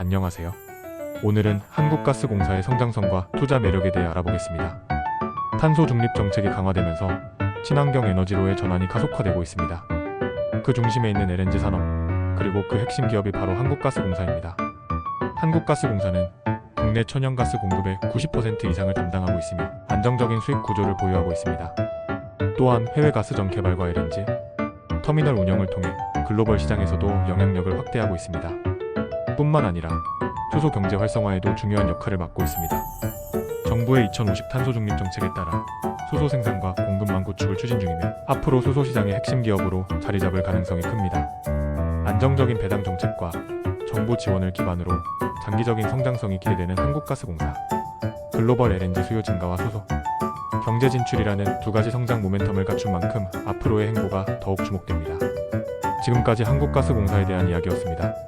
안녕하세요. 오늘은 한국가스공사의 성장성과 투자 매력에 대해 알아보겠습니다. 탄소 중립 정책이 강화되면서 친환경 에너지로의 전환이 가속화되고 있습니다. 그 중심에 있는 LNG 산업, 그리고 그 핵심 기업이 바로 한국가스공사입니다. 한국가스공사는 국내 천연가스 공급의 90% 이상을 담당하고 있으며 안정적인 수익 구조를 보유하고 있습니다. 또한 해외 가스전 개발과 LNG, 터미널 운영을 통해 글로벌 시장에서도 영향력을 확대하고 있습니다. 뿐만 아니라 수소 경제 활성화에도 중요한 역할을 맡고 있습니다. 정부의 2050 탄소 중립 정책에 따라 수소 생산과 공급망 구축을 추진 중이며 앞으로 수소 시장의 핵심 기업으로 자리 잡을 가능성이 큽니다. 안정적인 배당 정책과 정부 지원을 기반으로 장기적인 성장성이 기대되는 한국가스공사, 글로벌 LNG 수요 증가와 수소, 경제 진출이라는 두 가지 성장 모멘텀을 갖춘 만큼 앞으로의 행보가 더욱 주목됩니다. 지금까지 한국가스공사에 대한 이야기였습니다.